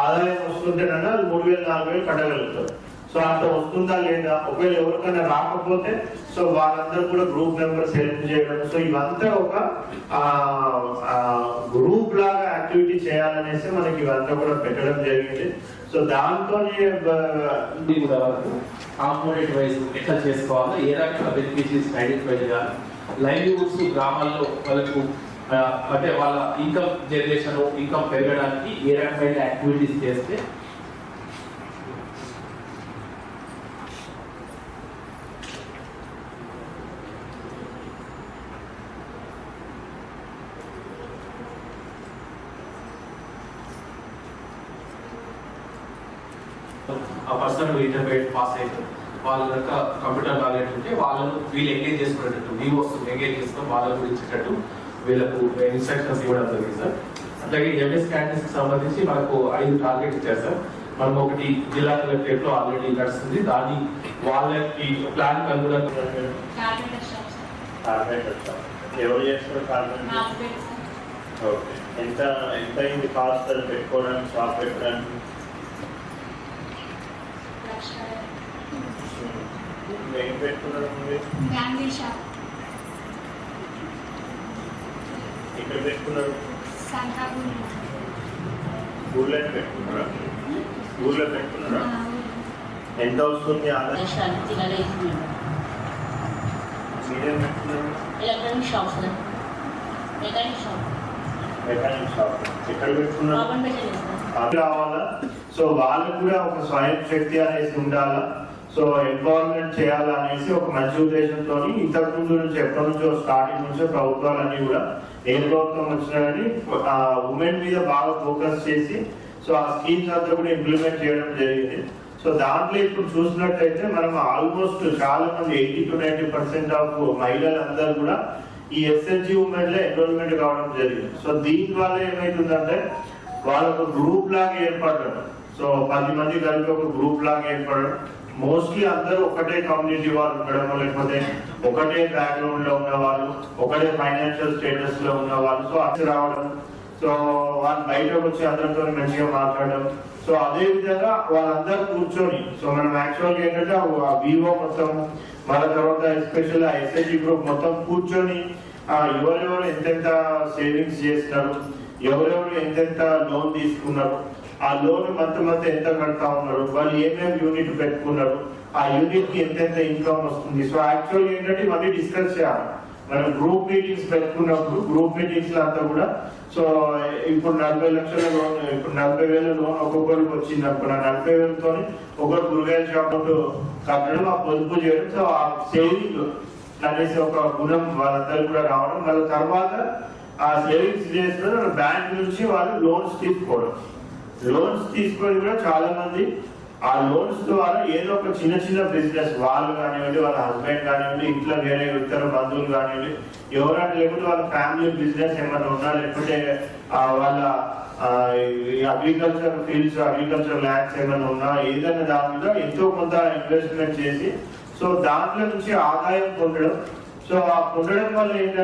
ఆదాయం వస్తుంటేనన్నా అది మూడు వేలు నాలుగు వేలు కట్టగలుగుతారు. సో అంత వస్తుందా లేదా ఒకవేళ ఎవరికైనా రాకపోతే సో వాళ్ళందరూ కూడా గ్రూప్ మెంబర్స్ హెల్ప్ చేయడం. సో ఇవంతా ఒక గ్రూప్ లాగా యాక్టివిటీ చేయాలనేసి మనకి ఇవంతా కూడా పెట్టడం జరిగింది. సో దాంతో ఇది కాంపోనెంట్ వైజ్ ఎట్లా చేసుకోవాలో ఏ రకంగా బెనిఫిషరీస్ ఐడెంటిఫై చేయాలి లైవ్లీహుడ్స్ గ్రామాల్లో వాళ్ళకు అంటే వాళ్ళ ఇన్కమ్ జనరేషన్ ఇన్కమ్ పెరగడానికి ఏ రకమైన యాక్టివిటీస్ చేస్తే ఆ పర్సన్ ఇంటర్మీడియట్ పాస్ అయితే వాళ్ళ యొక్క కంప్యూటర్ నాలెడ్జ్ ఉంటే వాళ్ళను వీళ్ళు ఎంగేజ్ చేసుకునేటట్టు వీవోస్ ఎంగేజ్ చేసుకొని వాళ్ళ గురించేటట్టు వీళ్ళకు ఇన్స్ట్రక్షన్స్ ఇవ్వడం జరిగింది సార్. అట్లాగే ఎంఎస్ క్యాండిడేట్స్కి సంబంధించి మనకు ఐదు టార్గెట్ ఇచ్చారు సార్. మనం ఒకటి జిల్లా కలెక్టరేట్లో ఆల్రెడీ నడుస్తుంది. దాని వాళ్ళకి ప్లాన్ అనుగుణంగా ఎవరు చేస్తారు సార్ ఓకే ఎంత ఎంత అయింది కాస్ట్ అది పెట్టుకోవడానికి షాప్ పెట్టడానికి? ఏం పెట్టుకున్నారు పెట్టుకున్నారు. ఊర్లో పెట్టుకున్నారా? ఊర్లో పెట్టుకున్నారా? ఎంత వస్తుంది ఆదాయం మీరేం పెట్టుకున్నారు? Electronic shop mechanic shop. Mechanic shop. ఎక్కడ పెట్టుకున్నారు? రావాలా? సో వాళ్ళకు కూడా ఒక స్వయం శక్తి అనేసి ఉండాలా? సో ఎన్వాల్వ్మెంట్ చేయాలనేసి ఒక మంచి ఉద్దేశంతో ఇంతకు ముందు నుంచి ఎప్పటి నుంచో స్టార్టింగ్ నుంచో ప్రభుత్వాలన్నీ కూడా ఏ ప్రభుత్వం వచ్చినా కానీ ఉమెన్ మీద బాగా ఫోకస్ చేసి సో ఆ స్కీమ్స్ అంతా కూడా ఇంప్లిమెంట్ చేయడం జరిగింది. సో దాంట్లో ఇప్పుడు చూసినట్టయితే మనం ఆల్మోస్ట్ చాలా మంది eighty to ninety percent of మహిళలందరూ కూడా ఈ ఎస్ఎస్జి ఉమెన్లో ఎన్రోల్మెంట్ కావడం జరిగింది. సో దీని వల్ల ఏమైతుందంటే వాళ్ళకు గ్రూప్ లాగా ఏర్పడడం. సో పది మంది కలిపి ఒక గ్రూప్ లాగా ఏర్పడడం. మోస్ట్లీ అందరూ ఒకటే కమ్యూనిటీ వాళ్ళు ఉండడం లేకపోతే ఒకటే బ్యాక్గ్రౌండ్లో ఉన్న వాళ్ళు ఒకటే ఫైనాన్షియల్ స్టేటస్లో ఉన్న వాళ్ళు సో అక్కడ రావడం సో వాళ్ళు బయటకు వచ్చి అందరితో మంచిగా మాట్లాడడం. సో అదే విధంగా వాళ్ళందరూ కూర్చొని సో మనం యాక్చువల్గా ఏంటంటే ఆ వివో మొత్తం మన తర్వాత ఎస్పెషల్ ఆ ఎస్ఐజి గ్రూప్ మొత్తం కూర్చొని ఆ ఎవరెవరు ఎంతెంత సేవింగ్స్ చేస్తున్నారు ఎవరెవరు ఎంతెంత లోన్ తీసుకున్నారు ఆ లోన్ మంత్ మంత్ ఎంత కడతా ఉన్నారు వాళ్ళు ఏమేమి యూనిట్ పెట్టుకున్నారు ఆ యూనిట్కి ఎంతెంత ఇన్కమ్ వస్తుంది? సో యాక్చువల్ ఏంటంటే ఇవన్నీ డిస్కస్ చేయాలి. మనం గ్రూప్ మీటింగ్స్ పెట్టుకున్నప్పుడు గ్రూప్ మీటింగ్స్ అంతా కూడా సో ఇప్పుడు నలభై లక్షల లోన్ ఇప్పుడు నలభై వేల లోన్ ఒక్కొక్కరికి వచ్చింది ఆ నలభై వేలతో ఒకరు కూరగాయల షాప్ కట్టడం ఆ పొదుపు చేయడం సో ఆ సేవింగ్ అనేసి ఒక గుణం వాళ్ళందరూ కూడా రావడం. వాళ్ళ తర్వాత ఆ సేవింగ్స్ చేసిన బ్యాంక్ నుంచి వాళ్ళు లోన్స్ తీసుకోవడం. లోన్స్ తీసుకొని కూడా చాలా మంది ఆ లోన్స్ ద్వారా ఏదో ఒక చిన్న చిన్న బిజినెస్ వాళ్ళు కానివ్వండి వాళ్ళ హస్బెండ్ కానివ్వండి ఇంట్లో వేరే ఇతర బంధువులు కానివ్వండి ఎవరైనా లేకుంటే వాళ్ళ ఫ్యామిలీ బిజినెస్ ఏమైనా ఉన్నా లేకపోతే వాళ్ళ అగ్రికల్చర్ ఫీల్డ్స్ అగ్రికల్చర్ ల్యాండ్స్ ఏమైనా ఉన్నా ఏదైనా దాని మీద ఎంతో కొంత ఇన్వెస్ట్మెంట్ చేసి సో దాంట్లో నుంచి ఆదాయం పొందడం. సో ఆ పొందడం వల్ల ఏంటంటే